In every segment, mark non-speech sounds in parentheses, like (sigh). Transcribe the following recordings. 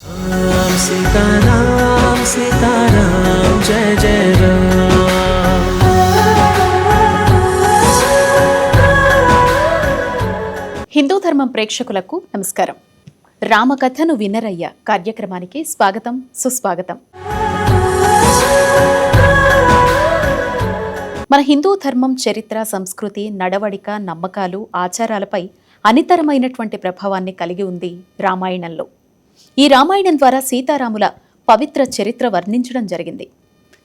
राम सीताराम सीताराम जय जय राम హిందూ ధర్మం ప్రేక్షకులకు నమస్కారం రామకథను వినరయ్య కార్యక్రమానికి స్వాగతం సుస్వాగతం మన హిందూ ధర్మం చరిత్ర సంస్కృతి నడవడిక నమ్మకాలు ఆచారాలపై అనితరమైనటువంటి ప్రభావాన్ని కలిగి ఉంది రామాయణంలో ఈ రామాయణం ద్వారా సీతారాముల పవిత్ర చరిత్ర వర్ణించడం జరిగింది.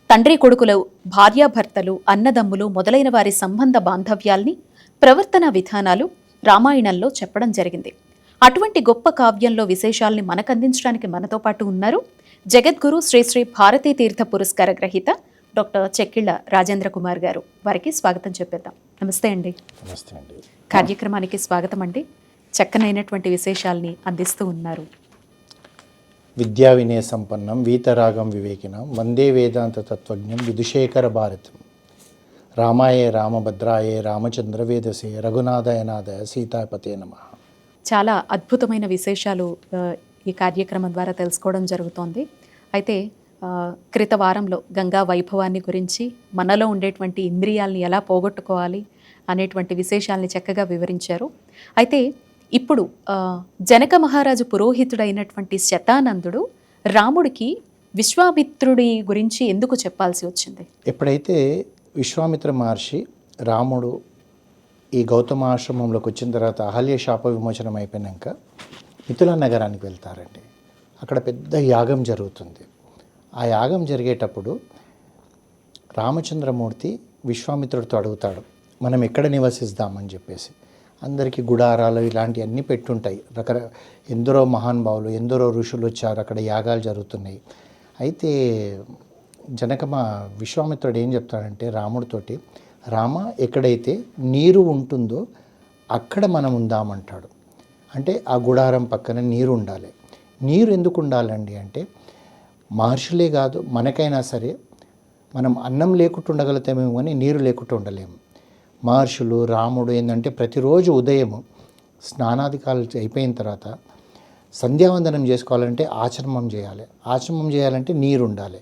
తండ్రి కొడుకులు భార్యాభర్తలు అన్నదమ్ములు మొదలైన వారి సంబంధ బాంధవ్యాల్ని ప్రవర్తన విధానాలు రామాయణంలో చెప్పడం జరిగింది. అటువంటి గొప్ప కావ్యంలో విశేషాల్ని మనకందించడానికి మనతో పాటు ఉన్నారు జగద్గురు శ్రీ శ్రీ భారతీ తీర్థ పురస్కార గ్రహీత డాక్టర్ చెక్కిళ్ళ రాజేంద్ర కుమార్ గారు. వారికి స్వాగతం చెప్పేద్దాం. నమస్తే అండి. నమస్తే అండి. కార్యక్రమానికి స్వాగతం అండి. చక్కనైనటువంటి విశేషాల్ని అందిస్తూ ఉన్నారు. విద్యా వినయ సంపన్నం వీతరాగం వివేకినం వందే వేదాంత తత్వజ్ఞం విధుశేఖర భారతం. రామాయే రామభద్రాయే రామచంద్ర వేదసే రఘునాథయనాథయ సీతాపతే నమ. చాలా అద్భుతమైన విశేషాలు ఈ కార్యక్రమం ద్వారా తెలుసుకోవడం జరుగుతోంది. అయితే క్రిత వారంలో గంగా వైభవాన్ని గురించి మనలో ఉండేటువంటి ఇంద్రియాల్ని ఎలా పోగొట్టుకోవాలి అనేటువంటి విశేషాల్ని చక్కగా వివరించారు. అయితే ఇప్పుడు జనక మహారాజు పురోహితుడైనటువంటి శతానందుడు రాముడికి విశ్వామిత్రుడి గురించి ఎందుకు చెప్పాల్సి వచ్చింది? ఎప్పుడైతే విశ్వామిత్ర మహర్షి రాముడు ఈ గౌతమ ఆశ్రమంలోకి వచ్చిన తర్వాత అహల్య శాప విమోచనం అయిపోయాక మిథుల నగరానికి వెళ్తారండి. అక్కడ పెద్ద యాగం జరుగుతుంది. ఆ యాగం జరిగేటప్పుడు రామచంద్రమూర్తి విశ్వామిత్రుడితో అడుగుతాడు మనం ఎక్కడ నివసిస్తామని చెప్పేసి. అందరికీ గుడారాలు ఇలాంటివన్నీ పెట్టుంటాయి. రకర ఎందరో మహానుభావులు ఎందరో ఋషులు వచ్చారు అక్కడ యాగాలు జరుగుతున్నాయి. అయితే జనకమ విశ్వామిత్రుడు ఏం చెప్తాడంటే రాముడితోటి రామ ఎక్కడైతే నీరు ఉంటుందో అక్కడ మనం ఉందామంటాడు. అంటే ఆ గుడారం పక్కన నీరు ఉండాలి. నీరు ఎందుకు ఉండాలండి అంటే మహర్షులే కాదు మనకైనా సరే మనం అన్నం లేకుండా ఉండగలుగుతామేమో కానీ నీరు లేకుండా ఉండలేము. మహర్షులు రాముడు ఏంటంటే ప్రతిరోజు ఉదయం స్నానాధికాలు అయిపోయిన తర్వాత సంధ్యావందనం చేసుకోవాలంటే ఆశ్రమం చేయాలి. ఆశ్రమం చేయాలంటే నీరు ఉండాలి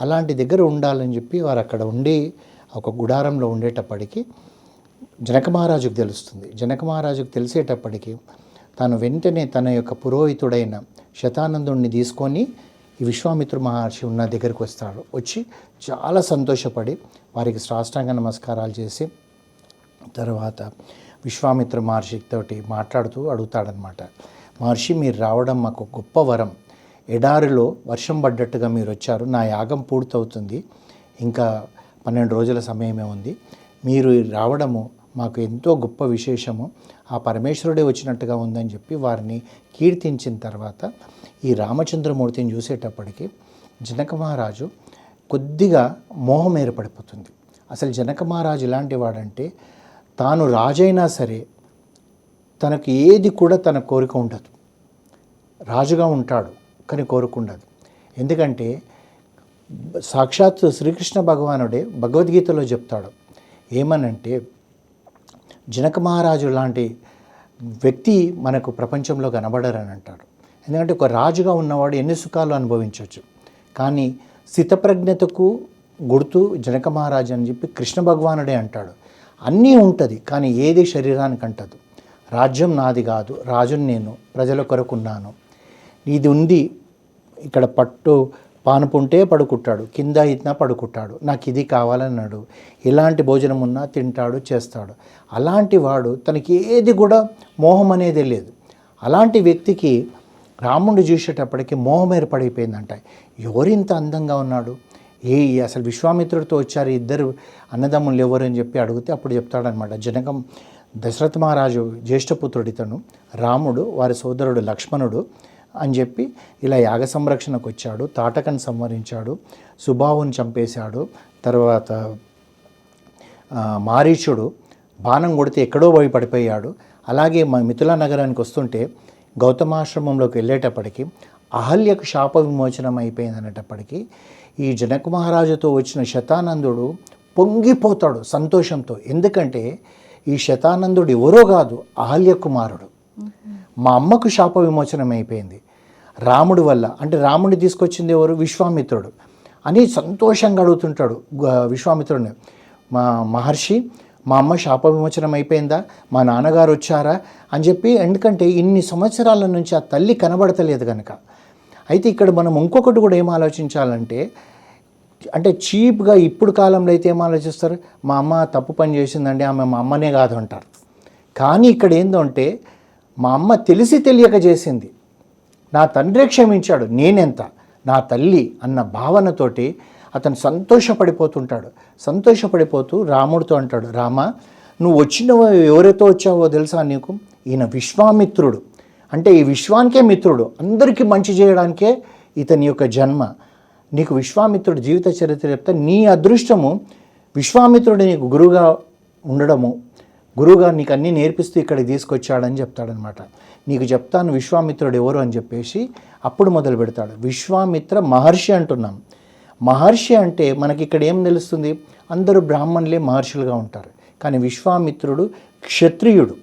అలాంటి దగ్గర ఉండాలని చెప్పి వారు అక్కడ ఉండి ఒక గుడారంలో ఉండేటప్పటికి జనక మహారాజుకు తెలుస్తుంది. జనక మహారాజుకు తెలిసేటప్పటికి తాను వెంటనే తన యొక్క పురోహితుడైన శతానందుణ్ణి తీసుకొని ఈ విశ్వామిత్ర మహర్షి ఉన్న దగ్గరికి వస్తాడు. వచ్చి చాలా సంతోషపడి వారికి సాష్టాంగ నమస్కారాలు చేసి తర్వాత విశ్వామిత్ర మహర్షితోటి మాట్లాడుతూ అడుగుతాడనమాట మహర్షి మీరు రావడం మాకు గొప్ప వరం. ఎడారిలో వర్షం పడ్డట్టుగా మీరు వచ్చారు. నా యాగం పూర్తవుతుంది. ఇంకా పన్నెండు రోజుల సమయమే ఉంది. మీరు రావడము మాకు ఎంతో గొప్ప విశేషము. ఆ పరమేశ్వరుడే వచ్చినట్టుగా ఉందని చెప్పి వారిని కీర్తించిన తర్వాత ఈ రామచంద్రమూర్తిని చూసేటప్పటికి జనక మహారాజు కొద్దిగా మోహం ఏర్పడిపోతుంది. అసలు జనక మహారాజు ఇలాంటి వాడంటే తాను రాజైనా సరే తనకు ఏది కూడా తన కోరిక ఉండదు. రాజుగా ఉంటాడు కానీ కోరిక ఉండదు. ఎందుకంటే సాక్షాత్ శ్రీకృష్ణ భగవానుడే భగవద్గీతలో చెప్తాడు ఏమనంటే జనక మహారాజు లాంటి వ్యక్తి మనకు ప్రపంచంలో కనబడరని అంటాడు. ఎందుకంటే ఒక రాజుగా ఉన్నవాడు ఎన్ని సుఖాలు అనుభవించవచ్చు కానీ స్థితప్రజ్ఞతకు గుర్తు జనక మహారాజు అని చెప్పి కృష్ణ భగవానుడే అంటాడు. అన్నీ ఉంటుంది కానీ ఏది శరీరానికి అంటదు. రాజ్యం నాది కాదు రాజుని నేను ప్రజల కొరకున్నాను ఇది ఉంది ఇక్కడ పట్టు పానుపుంటే పడుకుంటాడు కింద ఇట్నా పడుకుంటాడు నాకు ఇది కావాలన్నాడు ఎలాంటి భోజనం ఉన్నా తింటాడు చేస్తాడు. అలాంటి వాడు తనకి ఏది కూడా మోహం అనేది లేదు. అలాంటి వ్యక్తికి రాముడు చూసేటప్పటికి మోహం ఏర్పడిపోయిందంట. ఎవరింత అందంగా ఉన్నాడు? ఏ అసలు విశ్వామిత్రుడితో వచ్చారు ఇద్దరు అన్నదమ్ములు ఎవరు అని చెప్పి అడిగితే అప్పుడు చెప్తాడనమాట జనకం దశరథ మహారాజు జ్యేష్ఠపుత్రుడు ఇతను రాముడు వారి సోదరుడు లక్ష్మణుడు అని చెప్పి ఇలా యాగ సంరక్షణకు వచ్చాడు తాటకను సంహరించాడు సుబాహుని చంపేశాడు తర్వాత మారీచుడు బాణం కొడితే ఎక్కడో పోయి పడిపోయాడు. అలాగే మా మిథులా నగరానికి వస్తుంటే గౌతమాశ్రమంలోకి వెళ్ళేటప్పటికి అహల్యకు శాప విమోచనం అయిపోయింది అనేటప్పటికీ ఈ జనక మహారాజుతో వచ్చిన శతానందుడు పొంగిపోతాడు సంతోషంతో. ఎందుకంటే ఈ శతానందుడు ఎవరో కాదు అహల్య కుమారుడు మా అమ్మకు శాప విమోచనం అయిపోయింది. రాముడి వల్ల. అంటే రాముడిని తీసుకొచ్చింది ఎవరు? విశ్వామిత్రుడు. అని సంతోషంగా అడుగుతుంటాడు విశ్వామిత్రుడిని. మా మహర్షి మా అమ్మ శాప విమోచనం అయిపోయిందా? మా నాన్నగారు వచ్చారా? అని చెప్పి ఎందుకంటే ఇన్ని సంవత్సరాల నుంచి ఆ తల్లి కనబడతలేదు కనుక అయితే ఇక్కడ మనం ఇంకొకటి కూడా ఏం ఆలోచించాలంటే అంటే చీప్గా ఇప్పుడు కాలంలో అయితే ఏం ఆలోచిస్తారు? మా అమ్మ తప్పు పని చేసిందండి ఆమె మా అమ్మనే కాదు అంటారు. కానీ ఇక్కడ ఏందంటే మా అమ్మ తెలిసి తెలియక చేసింది. నా తండ్రే క్షమించాడు నేనెంత? నా తల్లి అన్న భావనతోటి అతను సంతోషపడిపోతుంటాడు. సంతోషపడిపోతూ రాముడితో అంటాడు రామ నువ్వు వచ్చిన ఎవరితో వచ్చావో తెలుసా నీకు? ఈయన విశ్వామిత్రుడు. అంటే ఈ విశ్వానికే మిత్రుడు. అందరికీ మంచి చేయడానికే ఇతని యొక్క జన్మ. నీకు విశ్వామిత్రుడు జీవిత చరిత్ర చెప్తే నీ అదృష్టము విశ్వామిత్రుడు నీకు గురువుగా ఉండడము. గురువుగా నీకు అన్నీ నేర్పిస్తూ ఇక్కడికి తీసుకొచ్చాడని చెప్తాడనమాట. నీకు చెప్తాను విశ్వామిత్రుడు ఎవరు అని చెప్పేసి అప్పుడు మొదలు పెడతాడు. విశ్వామిత్ర మహర్షి అంటున్నాం. మహర్షి అంటే మనకి ఇక్కడ ఏం తెలుస్తుంది? అందరూ బ్రాహ్మణులే మహర్షులుగా ఉంటారు. కానీ విశ్వామిత్రుడు క్షత్రియుడు.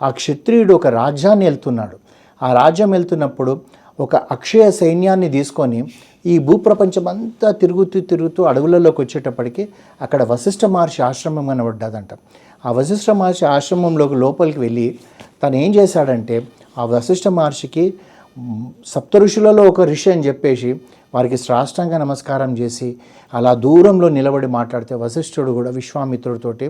ఆ క్షత్రియుడు ఒక రాజ్యాన్ని వెళ్తున్నాడు. ఆ రాజ్యం వెళ్తున్నప్పుడు ఒక అక్షయ సైన్యాన్ని తీసుకొని ఈ భూప్రపంచం అంతా తిరుగుతూ తిరుగుతూ అడవులలోకి వచ్చేటప్పటికి అక్కడ వశిష్ఠ మహర్షి ఆశ్రమం కనబడ్డదంట ఆ వశిష్ఠ మహర్షి ఆశ్రమంలోకి లోపలికి వెళ్ళి తను ఏం చేశాడంటే ఆ వశిష్ఠ మహర్షికి సప్త ఋషులలో ఒక ఋషి అని చెప్పేసి వారికి శ్రాష్టాంగ నమస్కారం చేసి అలా దూరంలో నిలబడి మాట్లాడితే వశిష్ఠుడు కూడా విశ్వామిత్రుడితోటి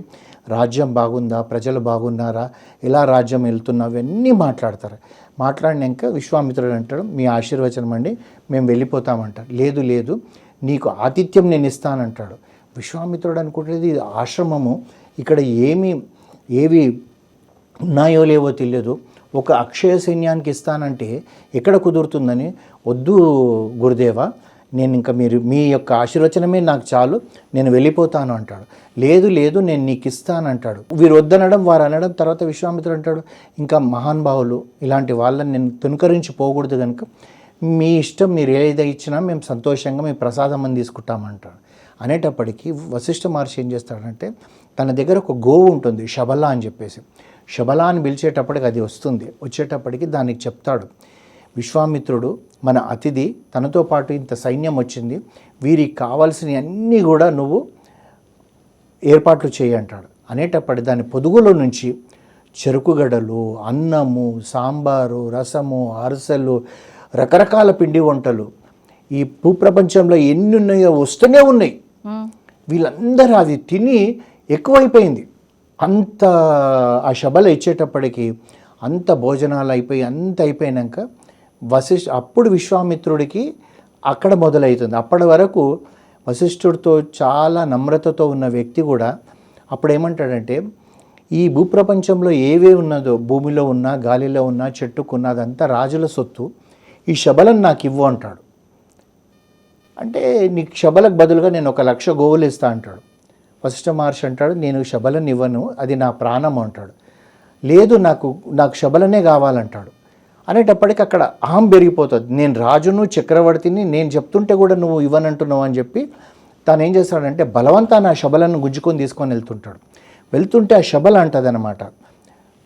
రాజ్యం బాగుందా? ప్రజలు బాగున్నారా? ఎలా రాజ్యం వెళ్తున్నా? అవన్నీ మాట్లాడతారు. మాట్లాడినాక విశ్వామిత్రుడు అంటాడు మీ ఆశీర్వచనం అండి మేము వెళ్ళిపోతామంటారు లేదు లేదు నీకు ఆతిథ్యం నేను ఇస్తానంటాడు. విశ్వామిత్రుడు అనుకుంటుంది ఆశ్రమము ఇక్కడ ఏమి ఏవి ఉన్నాయో లేవో తెలియదు. ఒక అక్షయ సైన్యానికి ఇస్తానంటే ఎక్కడ కుదురుతుందని వద్దు గురుదేవ నేను ఇంకా మీరు మీ యొక్క ఆశీర్వచనమే నాకు చాలు నేను వెళ్ళిపోతాను అంటాడు. లేదు లేదు నేను నీకు ఇస్తానంటాడు. వీరు వద్దనడం వారు అనడం తర్వాత విశ్వామిత్రుడు అంటాడు ఇంకా మహానుభావులు ఇలాంటి వాళ్ళని నేను తునుకరించి పోకూడదు కనుక మీ ఇష్టం మీరు ఏదైతే ఇచ్చినా మేము సంతోషంగా మీ ప్రసాదం అని తీసుకుంటామంటాడు. అనేటప్పటికీ వశిష్ఠ మహర్షి ఏం చేస్తాడంటే తన దగ్గర ఒక గోవు ఉంటుంది శబల అని చెప్పేసి. శబల అని పిలిచేటప్పటికి అది వస్తుంది. వచ్చేటప్పటికి దానికి చెప్తాడు. విశ్వామిత్రుడు మన అతిథి తనతో పాటు ఇంత సైన్యం వచ్చింది. వీరికి కావాల్సినవి అన్నీ కూడా నువ్వు ఏర్పాట్లు చేయి అంటాడు. అనేటప్పటి దాని పొదుగులో నుంచి చెరుకుగడలు అన్నము సాంబారు రసము అరిసెలు రకరకాల పిండి వంటలు ఈ భూప్రపంచంలో ఎన్ని ఉన్నాయో వస్తూనే ఉన్నాయి. వీళ్ళందరూ అది తిని ఎక్కువైపోయింది. అంత ఆ శబల ఇచ్చేటప్పటికి అంత భోజనాలు అయిపోయి అంత అయిపోయినాక వశిష్ఠ అప్పుడు విశ్వామిత్రుడికి అక్కడ మొదలవుతుంది అప్పటి వరకు వశిష్ఠుడితో చాలా నమ్రతతో ఉన్న వ్యక్తి కూడా అప్పుడు ఏమంటాడంటే ఈ భూప్రపంచంలో ఏవే ఉన్నదో భూమిలో ఉన్నా గాలిలో ఉన్నా చెట్టుకున్నా అదంతా రాజుల సొత్తు ఈ శబలను నాకు ఇవ్వు అంటాడు. అంటే నీకు శబలకు బదులుగా నేను ఒక లక్ష గోవులు ఇస్తా అంటాడు. వశిష్ఠ మహర్షి అంటాడు నేను శబలను ఇవ్వను అది నా ప్రాణం అంటాడు. లేదు నాకు నాకు శబలనే కావాలంటాడు. అనేటప్పటికి అక్కడ అహం పెరిగిపోతుంది. నేను రాజును చక్రవర్తిని నేను చెప్తుంటే కూడా నువ్వు ఇవ్వనంటున్నావు అని చెప్పి తాను ఏం చేస్తాడంటే బలవంతా నా శబలను గుంజుకొని తీసుకొని వెళ్తుంటాడు. వెళ్తుంటే ఆ శబల అంటదనమాట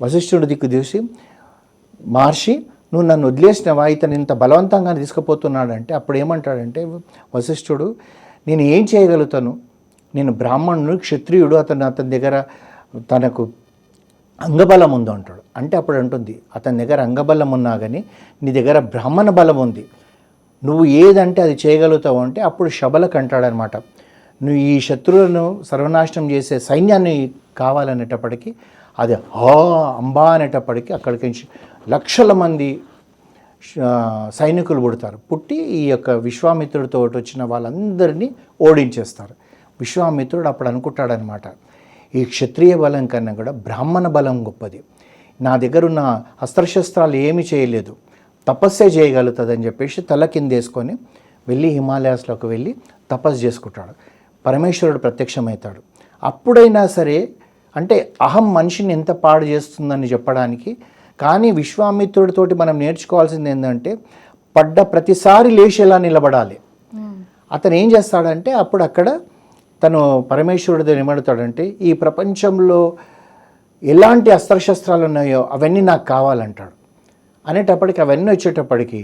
వశిష్ఠుడి దిక్కు చూసి మహర్షి నువ్వు నన్ను వదిలేసినవా? ఇతను ఇంత బలవంతంగా తీసుకుపోతున్నాడంటే అప్పుడు ఏమంటాడంటే వశిష్ఠుడు నేను ఏం చేయగలుగుతాను? నేను బ్రాహ్మణుడు క్షత్రియుడు అతను అతని దగ్గర తనకు అంగబలం ఉంది అంటాడు. అంటే అప్పుడు అంటుంది అతని దగ్గర అంగబలం ఉన్నా కానీ నీ దగ్గర బ్రాహ్మణ బలం ఉంది. నువ్వు ఏదంటే అది చేయగలుగుతావు అంటే అప్పుడు శబలకు అంటాడనమాట నువ్వు ఈ శత్రువులను సర్వనాశనం చేసే సైన్యాన్ని కావాలనేటప్పటికీ అది హా అంబా అనేటప్పటికీ అక్కడికి నుంచి లక్షల మంది సైనికులు పుడతారు. పుట్టి ఈ యొక్క విశ్వామిత్రుడితో వచ్చిన వాళ్ళందరినీ ఓడించేస్తారు. విశ్వామిత్రుడు అప్పుడు అనుకుంటాడనమాట ఈ క్షత్రియ బలం కన్నా కూడా బ్రాహ్మణ బలం గొప్పది. నా దగ్గర ఉన్న అస్త్రశస్త్రాలు ఏమీ చేయలేదు. తపస్సే చేయగలుగుతుందని చెప్పేసి తల కిందేసుకొని వెళ్ళి హిమాలయాస్లోకి వెళ్ళి తపస్సు చేసుకుంటాడు. పరమేశ్వరుడు ప్రత్యక్షమవుతాడు. అప్పుడైనా సరే అంటే అహం మనిషిని ఎంత పాడు చేస్తుందని చెప్పడానికి కానీ విశ్వామిత్రుడితోటి మనం నేర్చుకోవాల్సింది ఏంటంటే పడ్డ ప్రతిసారి లేచి ఎలా నిలబడాలి అతను ఏం చేస్తాడంటే అప్పుడు అక్కడ తను పరమేశ్వరుడితో నిమడతాడంటే ఈ ప్రపంచంలో ఎలాంటి అస్త్రశస్త్రాలు ఉన్నాయో అవన్నీ నాకు కావాలంటాడు. అనేటప్పటికి అవన్నీ వచ్చేటప్పటికి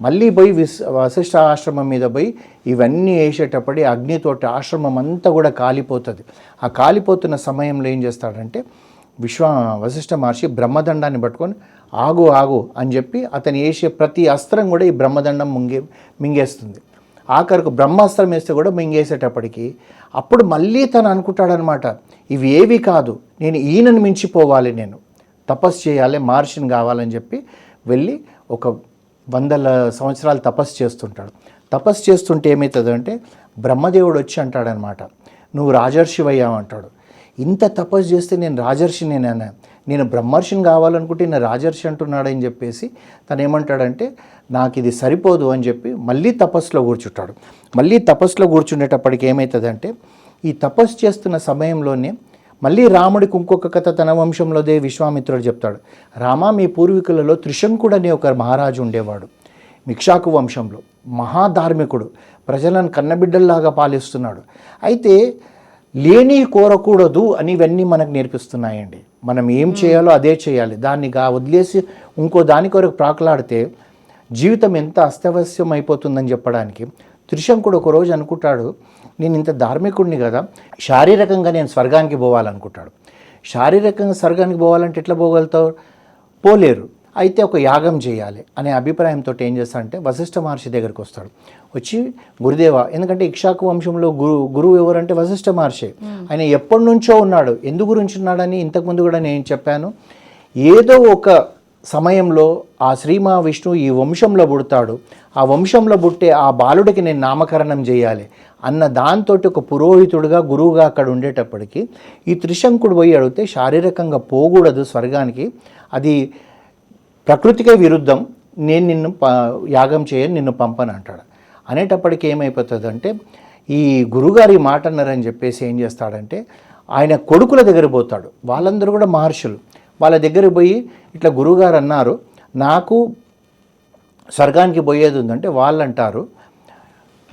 మళ్ళీ పోయి విశ్ వశిష్ఠ ఆశ్రమం మీద పోయి ఇవన్నీ వేసేటప్పటి అగ్నితోటి ఆశ్రమం అంతా కూడా కాలిపోతుంది. ఆ కాలిపోతున్న సమయంలో ఏం చేస్తాడంటే విశ్వ వశిష్ఠ మహర్షి బ్రహ్మదండాన్ని పట్టుకొని ఆగు ఆగు అని చెప్పి అతను వేసే ప్రతి అస్త్రం కూడా ఈ బ్రహ్మదండం ముంగే మింగేస్తుంది. ఆఖరికి బ్రహ్మాస్త్రం వేస్తే కూడా మింగేసేటప్పటికి అప్పుడు మళ్ళీ తను అనుకుంటాడనమాట ఇవి ఏవి కాదు నేను ఈయనను మించిపోవాలి నేను. తపస్సు చేయాలి మహర్షిని కావాలని చెప్పి వెళ్ళి ఒక వందల సంవత్సరాలు తపస్సు చేస్తుంటాడు. తపస్సు చేస్తుంటే ఏమవుతుందంటే బ్రహ్మదేవుడు వచ్చి అంటాడనమాట నువ్వు రాజర్షివయ్యావు అంటాడు. ఇంత తపస్సు చేస్తే నేను రాజర్షి నేనన్నా నేను బ్రహ్మర్షిని కావాలనుకుంటే నేను రాజర్షి అంటున్నాడని చెప్పేసి తను ఏమంటాడంటే నాకు ఇది సరిపోదు అని చెప్పి మళ్ళీ తపస్సులో కూర్చుంటాడు. మళ్ళీ తపస్సులో కూర్చుండేటప్పటికి ఏమవుతుందంటే ఈ తపస్సు చేస్తున్న సమయంలోనే మళ్ళీ రాముడికి ఇంకొక కథ తన వంశంలోదే విశ్వామిత్రుడు చెప్తాడు. రామ మీ పూర్వీకులలో త్రిశంకుడు అనే ఒక మహారాజు ఉండేవాడు మిక్షాకు వంశంలో. మహాధార్మికుడు ప్రజలను కన్నబిడ్డల్లాగా పాలిస్తున్నాడు. అయితే లేని కోరకూడదు అని ఇవన్నీ మనకు నేర్పిస్తున్నాయండి. మనం ఏం చేయాలో అదే చేయాలి. దాన్ని గా వదిలేసి ఇంకో దాని కొరకు ప్రాకులాడితే జీవితం ఎంత అస్తవ్యస్యం అయిపోతుందని చెప్పడానికి త్రిశంకుడు ఒకరోజు అనుకుంటాడు నేను ఇంత ధార్మికుడిని కదా శారీరకంగా నేను స్వర్గానికి పోవాలనుకుంటాడు. శారీరకంగా స్వర్గానికి పోవాలంటే ఎట్లా పోగలుగుతావు? పోలేరు. అయితే ఒక యాగం చేయాలి అనే అభిప్రాయంతో ఏం చేస్తాడంటే వశిష్ఠ మహర్షి దగ్గరికి వస్తాడు. వచ్చి గురుదేవ ఎందుకంటే ఇక్షాకు వంశంలో గురు గురువు ఎవరంటే వశిష్ఠ మహర్షి. ఆయన ఎప్పటి నుంచో ఉన్నాడు. ఎందు గురించి ఉన్నాడని ఇంతకుముందు కూడా నేను చెప్పాను. ఏదో ఒక సమయంలో ఆ శ్రీ మహావిష్ణువు ఈ వంశంలో పుడతాడు. ఆ వంశంలో పుట్టే ఆ బాలుడికి నేను నామకరణం చేయాలి అన్న దాంతో ఒక పురోహితుడుగా గురువుగా అక్కడ ఉండేటప్పటికి ఈ త్రిశంకుడు పోయి అడిగితే శారీరకంగా పోకూడదు స్వర్గానికి. అది ప్రకృతికే విరుద్ధం నేను నిన్ను ప యాగం చేయని నిన్ను పంపను అంటాడు. అనేటప్పటికి ఏమైపోతుందంటే ఈ గురుగారు ఈ మాట అన్నారని చెప్పేసి ఏం చేస్తాడంటే ఆయన కొడుకుల దగ్గర పోతాడు. వాళ్ళందరూ కూడా మహర్షులు. వాళ్ళ దగ్గర పోయి ఇట్లా గురుగారు అన్నారు నాకు స్వర్గానికి పోయేది ఉందంటే వాళ్ళు అంటారు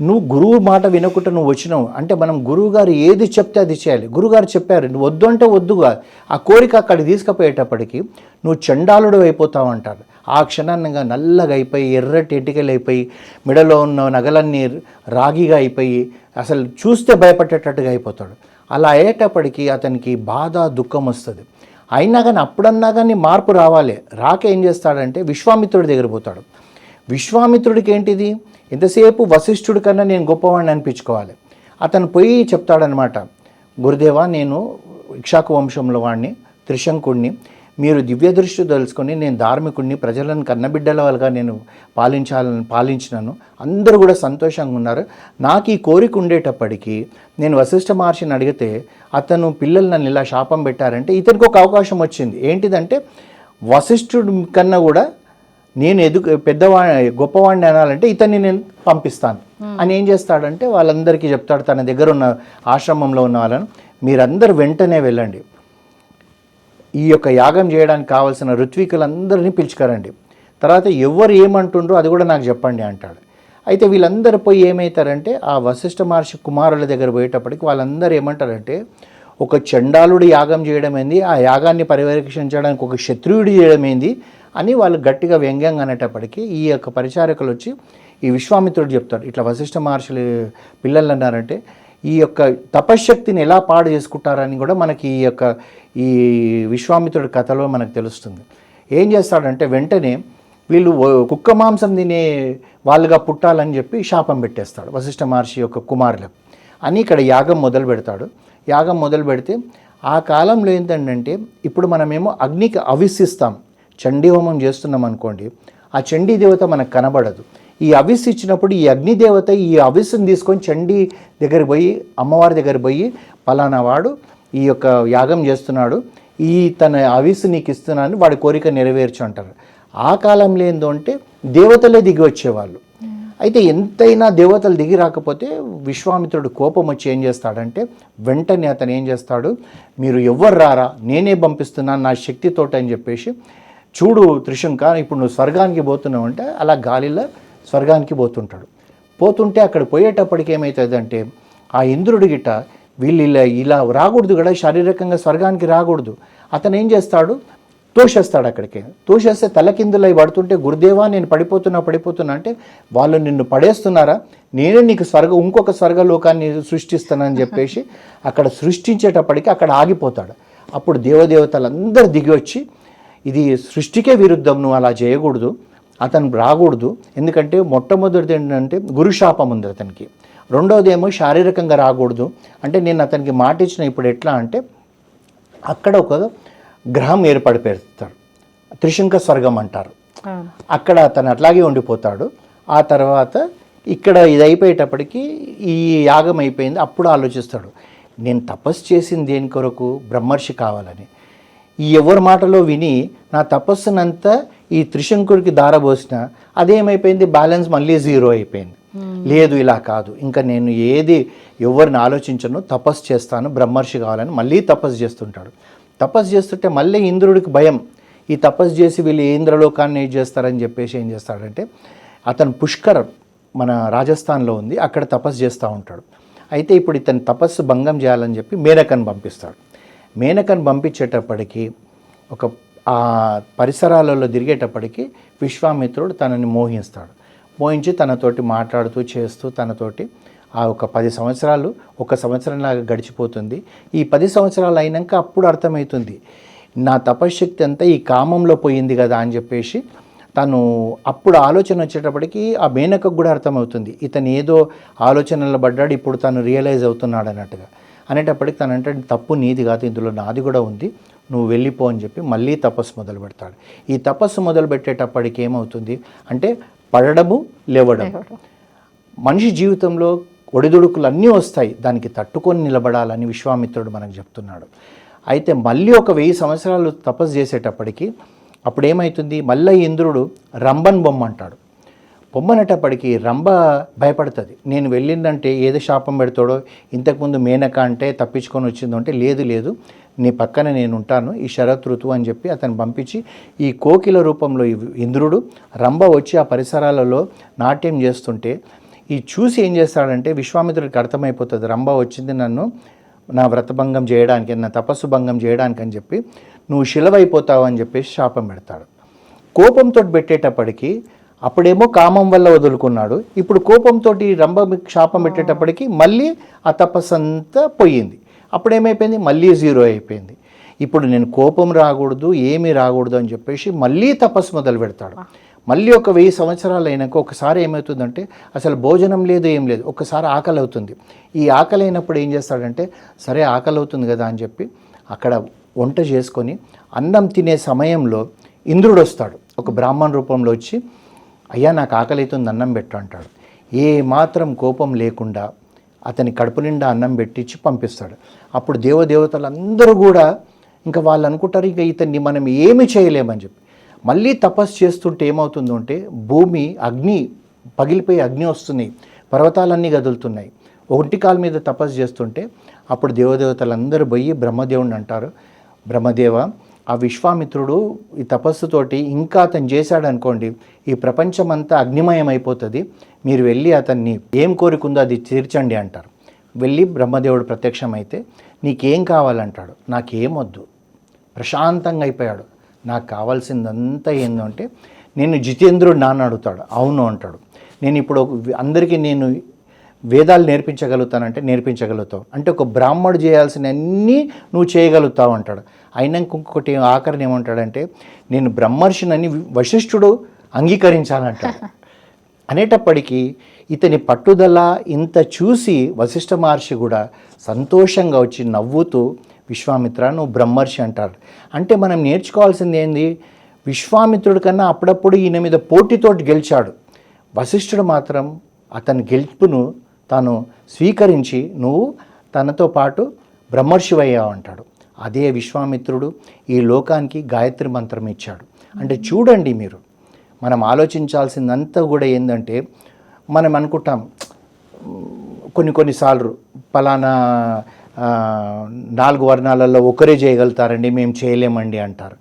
నువ్వు గురువు మాట వినకుండా నువ్వు వచ్చినావు. అంటే మనం గురువు గారు ఏది చెప్తే అది చేయాలి. గురుగారు చెప్పారు నువ్వు వద్దు అంటే వద్దుగా ఆ కోరిక అక్కడికి తీసుకుపోయేటప్పటికి నువ్వు చండాలుడు అయిపోతావు అంటారు. ఆ క్షణాన్నంగా నల్లగా అయిపోయి ఎర్రటి ఎటికలు అయిపోయి మెడలో ఉన్న నగలన్నీ రాగిగా అయిపోయి అసలు చూస్తే భయపడేటట్టుగా అయిపోతాడు. అలా అయ్యేటప్పటికి అతనికి బాధ దుఃఖం వస్తుంది. అయినా కానీ అప్పుడన్నా కానీ మార్పు రావాలి. రాక ఏం చేస్తాడంటే విశ్వామిత్రుడి దగ్గర పోతాడు. విశ్వామిత్రుడికి ఏంటిది? ఎంతసేపు వశిష్ఠుడి కన్నా నేను గొప్పవాడిని అనిపించుకోవాలి. అతను పోయి చెప్తాడనమాట గురుదేవా నేను ఇక్షాకు వంశంలో వాడిని త్రిశంకుణ్ణి. మీరు దివ్య దృష్టి తెలుసుకొని నేను ధార్మికుడిని ప్రజలను కన్నబిడ్డల వాళ్ళగా నేను పాలించాలని పాలించినాను. అందరూ కూడా సంతోషంగా ఉన్నారు. నాకు ఈ కోరిక ఉండేటప్పటికీ నేను వశిష్ఠ మహర్షిని అడిగితే అతను పిల్లలు నన్ను ఇలా శాపం పెట్టారంటే ఇతనికి ఒక అవకాశం వచ్చింది. ఏంటిదంటే వశిష్ఠుడి కన్నా కూడా నేను ఎదు పెద్దవా గొప్పవాడిని అనాలంటే ఇతన్ని నేను పంపిస్తాను. అని ఏం చేస్తాడంటే వాళ్ళందరికీ చెప్తాడు తన దగ్గర ఉన్న ఆశ్రమంలో ఉన్న వాళ్ళను మీరందరూ వెంటనే వెళ్ళండి. ఈ యొక్క యాగం చేయడానికి కావాల్సిన ఋత్వికులందరినీ పిలుచుకరండి. తర్వాత ఎవరు ఏమంటుండ్రో అది కూడా నాకు చెప్పండి అంటాడు. అయితే వీళ్ళందరూ పోయి ఏమవుతారంటే ఆ వశిష్ఠ మహర్షి కుమారుల దగ్గర పోయేటప్పటికి వాళ్ళందరూ ఏమంటారంటే ఒక చండాలుడు యాగం చేయడం ఏంది ఆ యాగాన్ని పర్యవేక్షించడానికి ఒక శత్రువుడు చేయడం ఏంది అని వాళ్ళు గట్టిగా వ్యంగ్యంగా అనేటప్పటికీ ఈ యొక్క పరిచారకులు వచ్చి ఈ విశ్వామిత్రుడు చెప్తాడు ఇట్లా వశిష్ఠ మహర్షులు పిల్లలు అన్నారంటే ఈ యొక్క తపశ్శక్తిని ఎలా పాడు చేసుకుంటారని కూడా మనకి ఈ యొక్క ఈ విశ్వామిత్రుడి కథలో మనకు తెలుస్తుంది. ఏం చేస్తాడంటే వెంటనే వీళ్ళు కుక్క మాంసం తినే వాళ్ళుగా పుట్టాలని చెప్పి శాపం పెట్టేస్తాడు వశిష్ఠ మహర్షి యొక్క కుమారులకు. అని ఇక్కడ యాగం మొదలు పెడతాడు. యాగం మొదలు పెడితే ఆ కాలంలో ఏంటంటే ఇప్పుడు మనమేమో అగ్నికి అవిసిస్తాం. చండీ హోమం చేస్తున్నాం అనుకోండి ఆ చండీ దేవత మనకు కనబడదు. ఈ అవిస్ ఇచ్చినప్పుడు ఈ అగ్నిదేవత ఈ అవిస్సుని తీసుకొని చండీ దగ్గర పోయి అమ్మవారి దగ్గర పోయి పలానా వాడు ఈ యొక్క యాగం చేస్తున్నాడు ఈ తన అవిస్సు నీకు ఇస్తున్నాను వాడి కోరిక నెరవేర్చు అంటారు. ఆ కాలంలో ఏందో అంటే దేవతలే దిగి వచ్చేవాళ్ళు. అయితే ఎంతైనా దేవతలు దిగి రాకపోతే విశ్వామిత్రుడు కోపం వచ్చి ఏం చేస్తాడంటే వెంటనే అతను ఏం చేస్తాడు మీరు ఎవ్వరు రారా నేనే పంపిస్తున్నాను నా శక్తితోట అని చెప్పేసి చూడు త్రిశంక ఇప్పుడు నువ్వు స్వర్గానికి పోతున్నావు అంటే అలా గాలిలో స్వర్గానికి పోతుంటాడు. పోతుంటే అక్కడ పోయేటప్పటికి ఏమవుతుందంటే ఆ ఇంద్రుడి గిట్ట వీళ్ళు ఇలా ఇలా రాకూడదు కదా శారీరకంగా స్వర్గానికి రాకూడదు. అతను ఏం చేస్తాడు? తోషేస్తాడు అక్కడికి. తోషేస్తే తలకిందులై పడుతుంటే గురుదేవా నేను పడిపోతున్నా పడిపోతున్నా అంటే వాళ్ళు నిన్ను పడేస్తున్నారా? నేనే నీకు స్వర్గ ఇంకొక స్వర్గలోకాన్ని సృష్టిస్తానని చెప్పేసి అక్కడ సృష్టించేటప్పటికి అక్కడ ఆగిపోతాడు. అప్పుడు దేవదేవతలందరూ దిగి వచ్చి ఇది సృష్టికే విరుద్ధం నువ్వు అలా చేయకూడదు అతను రాకూడదు. ఎందుకంటే మొట్టమొదటిది ఏంటంటే గురుశాపం ఉంది అతనికి. రెండవది ఏమో శారీరకంగా రాకూడదు. అంటే నేను అతనికి మాట ఇచ్చిన ఇప్పుడు ఎట్లా అంటే అక్కడ ఒక గ్రహం ఏర్పడి పెడతాడు త్రిశంక స్వర్గం అంటారు. అక్కడ అతను అట్లాగే ఉండిపోతాడు. ఆ తర్వాత ఇక్కడ ఇది అయిపోయేటప్పటికి ఈ యాగం అయిపోయింది. అప్పుడు ఆలోచిస్తాడు నేను తపస్సు చేసింది దేని కొరకు? బ్రహ్మర్షి కావాలని. ఈ ఎవరి మాటలో విని నా తపస్సునంతా ఈ త్రిశంకుడికి దారబోసిన అదేమైపోయింది బ్యాలెన్స్ మళ్ళీ జీరో అయిపోయింది. లేదు ఇలా కాదు. ఇంకా నేను ఏది ఎవరిని ఆలోచించను తపస్సు చేస్తాను బ్రహ్మర్షి కావాలని మళ్ళీ తపస్సు చేస్తుంటాడు. తపస్సు చేస్తుంటే మళ్ళీ ఇంద్రుడికి భయం. ఈ తపస్సు చేసి వీళ్ళు ఇంద్రలోకాన్ని ఏం చేస్తారని చెప్పేసి ఏం చేస్తాడంటే అతను పుష్కర్ మన రాజస్థాన్లో ఉంది అక్కడ తపస్సు చేస్తూ ఉంటాడు. అయితే ఇప్పుడు ఇతను తపస్సు భంగం చేయాలని చెప్పి మేనకను పంపిస్తాడు. మేనకను పంపించేటప్పటికి ఒక ఆ పరిసరాలలో తిరిగేటప్పటికి విశ్వామిత్రుడు తనని మోహిస్తాడు. మోహించి తనతోటి మాట్లాడుతూ చేస్తూ తనతోటి ఆ ఒక పది సంవత్సరాలు ఒక సంవత్సరంలాగా గడిచిపోతుంది. ఈ పది సంవత్సరాలు అయినాక అప్పుడు అర్థమవుతుంది నా తపశ్శక్తి అంతా ఈ కామంలో పోయింది కదా అని చెప్పేసి తను అప్పుడు ఆలోచన వచ్చేటప్పటికి ఆ మేనకకు కూడా అర్థమవుతుంది. ఇతను ఏదో ఆలోచనలో పడ్డాడు ఇప్పుడు తను రియలైజ్ అవుతున్నాడు అన్నట్టుగా. అనేటప్పటికి తను అంటే తప్పు నీది కాదు ఇందులో నాది కూడా ఉంది. నువ్వు వెళ్ళిపో అని చెప్పి మళ్ళీ తపస్సు మొదలు పెడతాడు. ఈ తపస్సు మొదలు పెట్టేటప్పటికి ఏమవుతుంది? అంటే పడడము లేవడం. మనిషి జీవితంలో ఒడిదుడుకులు అన్నీ వస్తాయి. దానికి తట్టుకొని నిలబడాలని విశ్వామిత్రుడు మనకు చెప్తున్నాడు. అయితే మళ్ళీ ఒక వెయ్యి సంవత్సరాలు తపస్సు చేసేటప్పటికి అప్పుడు ఏమవుతుంది మళ్ళీ ఇంద్రుడు రంభన్ బొమ్మ అంటాడు. పొమ్మనేటప్పటికి రంభ భయపడుతుంది. నేను వెళ్ళిందంటే ఏదో శాపం పెడతాడో ఇంతకుముందు మేనక అంటే తప్పించుకొని వచ్చిందో అంటే లేదు లేదు. నీ పక్కన నేను ఉంటాను ఈ శరత్ ఋతువు అని చెప్పి అతను పంపించి ఈ కోకిల రూపంలో ఇంద్రుడు రంభ వచ్చి ఆ పరిసరాలలో నాట్యం చేస్తుంటే ఈ చూసి ఏం చేస్తాడంటే విశ్వామిత్రుడికి అర్థమైపోతుంది రంభ వచ్చింది నన్ను నా వ్రతభంగం చేయడానికి నా తపస్సు భంగం చేయడానికి అని చెప్పి నువ్వు శిలవైపోతావు అని చెప్పేసి శాపం పెడతాడు. కోపంతో పెట్టేటప్పటికి అప్పుడేమో కామం వల్ల వదులుకున్నాడు. ఇప్పుడు కోపంతో రంభ శాపం పెట్టేటప్పటికి మళ్ళీ ఆ తపస్సంతా పోయింది. అప్పుడు ఏమైపోయింది మళ్ళీ జీరో అయిపోయింది. ఇప్పుడు నేను కోపం రాకూడదు ఏమీ రాకూడదు అని చెప్పేసి మళ్ళీ తపస్సు మొదలు పెడతాడు. మళ్ళీ ఒక వెయ్యి సంవత్సరాలు అయినాక ఒకసారి ఏమవుతుందంటే అసలు భోజనం లేదు ఏం లేదు ఒకసారి ఆకలి అవుతుంది. ఈ ఆకలి అయినప్పుడు ఏం చేస్తాడంటే సరే ఆకలి అవుతుంది కదా అని చెప్పి అక్కడ వంట చేసుకొని అన్నం తినే సమయంలో ఇంద్రుడు వస్తాడు. ఒక బ్రాహ్మణ రూపంలో వచ్చి అయ్యా నాకు ఆకలి అవుతుంది అన్నం పెట్టు అంటాడు. ఏ మాత్రం కోపం లేకుండా అతని కడుపు నిండా అన్నం పెట్టించి పంపిస్తాడు. అప్పుడు దేవదేవతలందరూ కూడా ఇంకా వాళ్ళు అనుకుంటారు ఇక ఇతన్ని మనం ఏమి చేయలేమని చెప్పి. మళ్ళీ తపస్సు చేస్తుంటే ఏమవుతుందో అంటే భూమి అగ్ని పగిలిపోయి అగ్ని వస్తున్నాయి పర్వతాలన్నీ కదులుతున్నాయి. ఒంటి కాలు మీద తపస్సు చేస్తుంటే అప్పుడు దేవదేవతలందరూ పోయి బ్రహ్మదేవుని అంటారు. బ్రహ్మదేవ ఆ విశ్వామిత్రుడు ఈ తపస్సుతోటి ఇంకా అతను చేశాడు అనుకోండి ఈ ప్రపంచమంతా అగ్నిమయం అయిపోతుంది మీరు వెళ్ళి అతన్ని ఏం కోరికుందో అది తీర్చండి అంటారు. వెళ్ళి బ్రహ్మదేవుడు ప్రత్యక్షమైతే నీకేం కావాలంటాడు? నాకేమొద్దు. ప్రశాంతంగా అయిపోయాడు. నాకు కావాల్సిందంతా ఏందంటే నేను జితేంద్రుడు నాన్న అడుగుతాడు. అవును అంటాడు. నేను ఇప్పుడు ఒక- అందరికీ నేను వేదాలు నేర్పించగలుగుతానంటే నేర్పించగలుగుతావు. అంటే ఒక బ్రాహ్మడు చేయాల్సిన అన్నీ నువ్వు చేయగలుగుతావు అంటాడు. అయినా ఇంకొకటి ఆఖరిని ఏమంటాడంటే నేను బ్రహ్మర్షినని వశిష్ఠుడు అంగీకరించాలంటాడు. (laughs) అనేటప్పటికీ ఇతని పట్టుదల ఇంత చూసి వశిష్ఠ మహర్షి కూడా సంతోషంగా వచ్చి నవ్వుతూ విశ్వామిత్ర నువ్వు బ్రహ్మర్షి అంటారు అంటే మనం నేర్చుకోవాల్సింది ఏంది? విశ్వామిత్రుడి కన్నా అప్పుడప్పుడు ఈయన మీద పోటీతోటి గెలిచాడు. వశిష్ఠుడు మాత్రం అతని గెలుపును తాను స్వీకరించి నువ్వు తనతో పాటు బ్రహ్మర్షివయ్యావు అంటాడు. అదే విశ్వామిత్రుడు ఈ లోకానికి గాయత్రి మంత్రం ఇచ్చాడు. అంటే చూడండి మీరు మనం ఆలోచించాల్సిందంతా కూడా ఏంటంటే మనం అనుకుంటాం కొన్ని కొన్నిసార్లు పలానా నాలుగు వర్ణాలలో ఒకరే చేయగలుగుతారండి మేము చేయలేమండి అంటారు.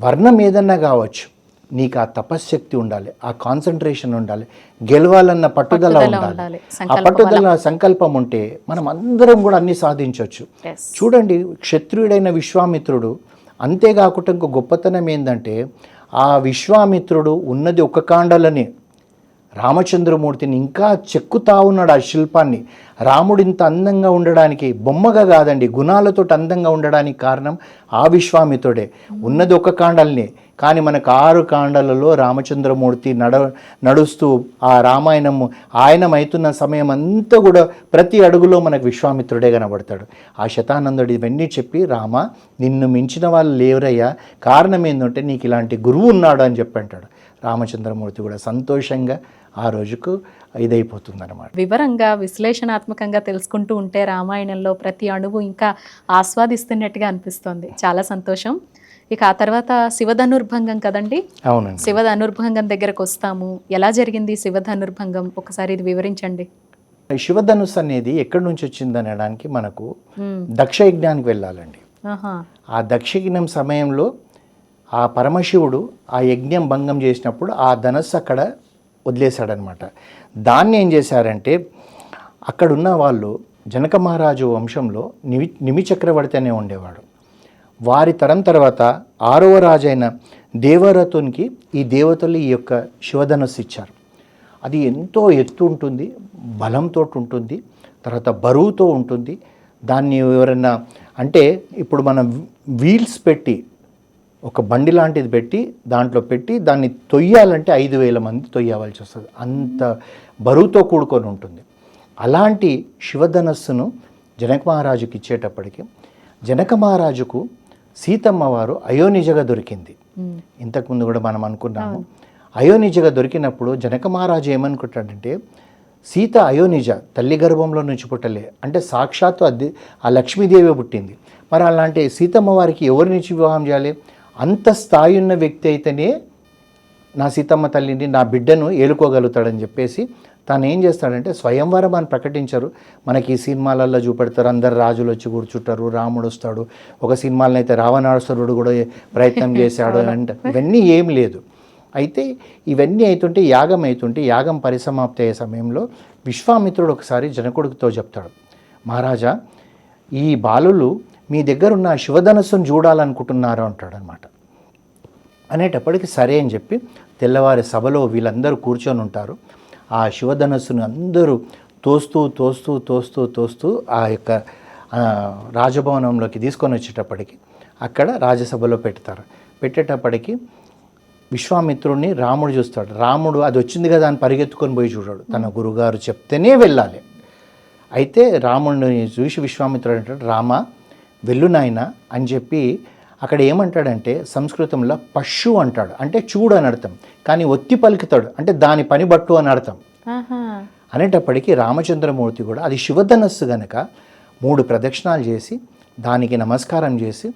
వర్ణం ఏదన్నా కావచ్చు నీకు ఆ తపశ్శక్తి ఉండాలి ఆ కాన్సన్ట్రేషన్ ఉండాలి గెలవాలన్న పట్టుదల ఉండాలి. ఆ పట్టుదల సంకల్పం ఉంటే మనం అందరం కూడా అన్ని సాధించవచ్చు. చూడండి క్షత్రియుడైన విశ్వామిత్రుడు అంతేకాకుండా ఇంకో గొప్పతనం ఏంటంటే ఆ విశ్వామిత్రుడు ఉన్నది ఒక కాండలని. రామచంద్రమూర్తిని ఇంకా చెక్కుతా ఉన్నాడు ఆ శిల్పాన్ని. రాముడు ఇంత అందంగా ఉండడానికి బొమ్మగా కాదండి గుణాలతో అందంగా ఉండడానికి కారణం ఆ విశ్వామితుడే ఉన్నది ఒక కాండల్ని. కానీ మనకు ఆరు కాండలలో రామచంద్రమూర్తి నడ నడుస్తూ ఆ రామాయణము ఆయనమైతున్న సమయం అంతా కూడా ప్రతి అడుగులో మనకు విశ్వామిత్రుడే కనబడతాడు. ఆ శతానందుడు ఇవన్నీ చెప్పి రామ నిన్ను మించిన వాళ్ళు లేవరయ్యా కారణం ఏంటంటే నీకు ఇలాంటి గురువు ఉన్నాడు అని చెప్పి అంటాడు రామచంద్రమూర్తి కూడా సంతోషంగా. ఆ రోజుకు ఇదైపోతుంది అనమాట వివరంగా విశ్లేషణాత్మకంగా తెలుసుకుంటూ ఉంటే రామాయణంలో ప్రతి అణువు ఇంకా ఆస్వాదిస్తున్నట్టుగా అనిపిస్తోంది. చాలా సంతోషం. ఇక ఆ తర్వాత శివధనుర్భంగం కదండి? అవునండి. శివధనుర్భంగం దగ్గరకు వస్తాము. ఎలా జరిగింది శివధనుర్భంగం? ఒకసారి ఇది వివరించండి. శివధనుస్సు అనేది ఎక్కడి నుంచి వచ్చింది అనడానికి మనకు. దక్ష యజ్ఞానికి వెళ్ళాలండి. ఆహా. ఆ దక్షయజ్ఞం సమయంలో ఆ పరమశివుడు ఆ యజ్ఞం భంగం చేసినప్పుడు ఆ ధనస్సు అక్కడ వదిలేశాడనమాట. దాన్ని ఏం చేశారంటే అక్కడున్న వాళ్ళు జనక మహారాజు వంశంలో నిమి నిమి చక్రవర్తి అనే ఉండేవాడు. వారి తరం తర్వాత ఆరవ రాజైన దేవరతునికి ఈ దేవతలు ఈ యొక్క శివధనస్సు ఇచ్చారు. అది ఎంతో ఎత్తు ఉంటుంది బలంతో ఉంటుంది తర్వాత బరువుతో ఉంటుంది. దాన్ని ఎవరైనా అంటే ఇప్పుడు మనం వీల్స్ పెట్టి ఒక బండి లాంటిది పెట్టి దాంట్లో పెట్టి దాన్ని తొయ్యాలంటే ఐదు వేల మంది తొయ్యవలసి వస్తుంది. అంత బరువుతో కూడుకొని ఉంటుంది. అలాంటి శివధనస్సును జనక మహారాజుకి ఇచ్చేటప్పటికి జనక మహారాజుకు సీతమ్మ వారు అయోనిజగా దొరికింది. ఇంతకుముందు కూడా మనం అనుకున్నాము. అయోనిజగా దొరికినప్పుడు జనక మహారాజు ఏమనుకుంటాడంటే సీత అయోనిజ తల్లి గర్భంలో నుంచి పుట్టలే. అంటే సాక్షాత్తు అది ఆ లక్ష్మీదేవి పుట్టింది. మరి అలాంటి సీతమ్మ వారికి ఎవరి నుంచి వివాహం చేయాలి? అంత స్థాయి ఉన్న వ్యక్తి అయితేనే నా సీతమ్మ తల్లిని నా బిడ్డను ఏలుకోగలుగుతాడని చెప్పేసి తాను ఏం చేస్తాడంటే స్వయంవరం అని ప్రకటించరు. మనకి ఈ సినిమాలలో చూపెడతారు అందరు రాజులు వచ్చి కూర్చుంటారు రాముడు వస్తాడు ఒక సినిమాలను అయితే రావణాసురుడు కూడా ప్రయత్నం (laughs) చేశాడు అంటే ఇవన్నీ ఏం లేదు. అయితే ఇవన్నీ అవుతుంటే యాగం అవుతుంటే యాగం పరిసమాప్తి అయ్యే సమయంలో విశ్వామిత్రుడు ఒకసారి జనకుడితో చెప్తాడు మహారాజా ఈ బాలులు మీ దగ్గర ఉన్న శివధనస్సును చూడాలనుకుంటున్నారు అంటాడు అనమాట అనేటప్పటికి సరే అని చెప్పి తెల్లవారి సభలో వీళ్ళందరూ కూర్చొని ఉంటారు. ఆ శివధనస్సును అందరూ తోస్తూ తోస్తూ తోస్తూ తోస్తూ ఆ యొక్క రాజభవనంలోకి తీసుకొని వచ్చేటప్పటికి అక్కడ రాజసభలో పెడతారు. పెట్టేటప్పటికి విశ్వామిత్రుడిని రాముడు చూస్తాడు. రాముడు అది వచ్చింది కదా అని పరిగెత్తుకొని పోయి చూడాడు. తన గురుగారు చెప్తేనే వెళ్ళాలి. అయితే రాముడిని చూసి విశ్వామిత్రుడు అంటాడు రామ వెళ్ళు నాయనా అని చెప్పి అక్కడ ఏమంటాడంటే సంస్కృతంలో పశు అంటాడు. అంటే చూడు అని అర్థం. కానీ ఒత్తి పలుకుతాడు. అంటే దాని పని బట్టు అని అర్థం. అనేటప్పటికీ రామచంద్రమూర్తి కూడా అది శివధనస్సు గనక మూడు ప్రదక్షిణాలు చేసి దానికి నమస్కారం చేసి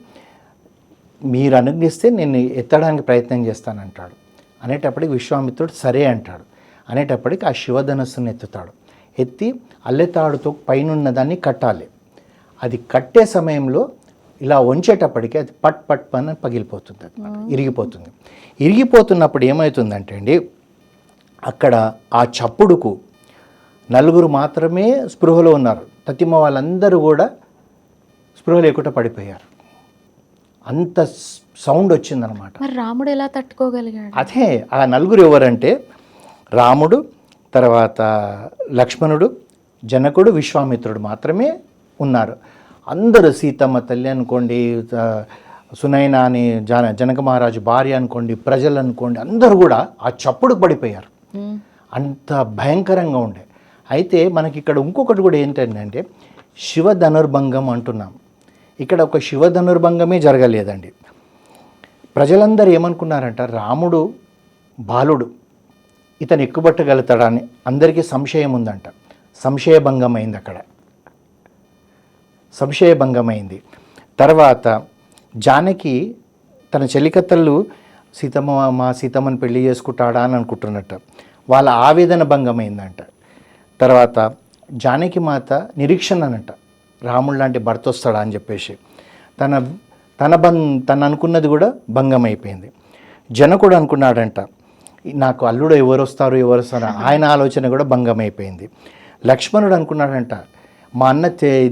మీరు అనుగ్రహిస్తే నేను ఎత్తడానికి ప్రయత్నం చేస్తానంటాడు. అనేటప్పటికి విశ్వామిత్రుడు సరే అంటాడు. అనేటప్పటికి ఆ శివధనస్సును ఎత్తుతాడు. ఎత్తి అల్లెతాడుతో పైనున్న దాన్ని కట్టాలి. అది కట్టే సమయంలో ఇలా వంచేటప్పటికి అది పట్ పట్ పని పగిలిపోతుంది అన్నమాట ఇరిగిపోతుంది. ఇరిగిపోతున్నప్పుడు ఏమవుతుందంటే అండి అక్కడ ఆ చప్పుడుకు నలుగురు మాత్రమే స్పృహలో ఉన్నారు. తతిమ వాళ్ళందరూ కూడా స్పృహ లేకుండా పడిపోయారు. అంత సౌండ్ వచ్చిందనమాట రాముడు ఎలా తట్టుకోగలిగాడు? అదే ఆ నలుగురు ఎవరంటే రాముడు తర్వాత లక్ష్మణుడు జనకుడు విశ్వామిత్రుడు మాత్రమే ఉన్నారు. అందరూ సీతమ్మ తల్లి అనుకోండి సునైన అని జన జనక మహారాజు భార్య అనుకోండి ప్రజలు అనుకోండి అందరూ కూడా ఆ చప్పుడు పడిపోయారు. అంత భయంకరంగా ఉండే. అయితే మనకి ఇక్కడ ఇంకొకటి కూడా ఏంటంటే శివ ధనుర్భంగం అంటున్నాం. ఇక్కడ ఒక శివ ధనుర్భంగమే జరగలేదండి. ప్రజలందరూ ఏమనుకున్నారంట రాముడు బాలుడు ఇతను ఎక్కుబట్టగలుగుతాడా అని అందరికీ సంశయం ఉందంట. సంశయభంగమైంది అక్కడ. సంశయభంగమైంది. తర్వాత జానకి తన చెలికత్తలు సీతమ్మ మా సీతమ్మని పెళ్ళి చేసుకుంటాడా అని అనుకుంటున్నట్ట. వాళ్ళ ఆవేదన భంగమైందంట. తర్వాత జానకి మాత నిరీక్షణ అనంట. రాముడు లాంటి భర్త వస్తాడా అని చెప్పేసి. తన తన బం తను అనుకున్నది కూడా భంగం అయిపోయింది జనకుడు అనుకున్నాడంట నాకు అల్లుడు ఎవరు వస్తారు ఎవరు వస్తారు? ఆయన ఆలోచన కూడా భంగం అయిపోయింది లక్ష్మణుడు అనుకున్నాడంట మా అన్న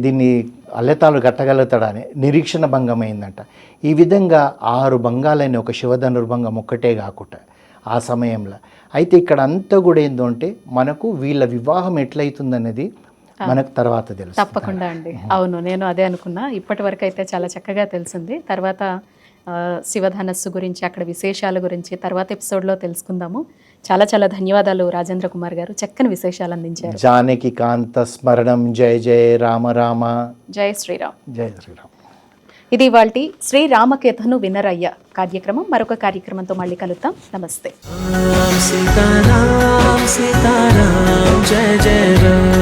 దీన్ని అల్లెతాలు కట్టగలుగుతాడని నిరీక్షణ భంగం అయిందంట ఈ విధంగా ఆరు భంగాలైన ఒక శివధనుర్భంగం ఒక్కటే కాకుండా ఆ సమయంలో. అయితే ఇక్కడ అంతా కూడా ఏంటంటే మనకు వీళ్ళ వివాహం ఎట్లయితుందనేది మనకు తర్వాత తెలుసు తప్పకుండా అండి. అవును నేను అదే అనుకున్నా. ఇప్పటి వరకు అయితే చాలా చక్కగా తెలిసింది. తర్వాత శివధనస్సు గురించి అక్కడ విశేషాల గురించి తర్వాత ఎపిసోడ్లో తెలుసుకుందాము. చాలా చాలా ధన్యవాదాలు రాజేంద్ర కుమార్ గారు. చక్కని విశేషాలు అందించారు. జానకి కాంత స్మరణం. జయ జయ రామ రామ. జయ శ్రీరామ్. జయ శ్రీరామ్. ఇది వాళ్ళ శ్రీ రామకేతను వినరయ్య కార్యక్రమం. మరొక కార్యక్రమంతో మళ్ళీ కలుద్దాం. నమస్తే. సీతారాం సీతారాం జయ జయ రామ్.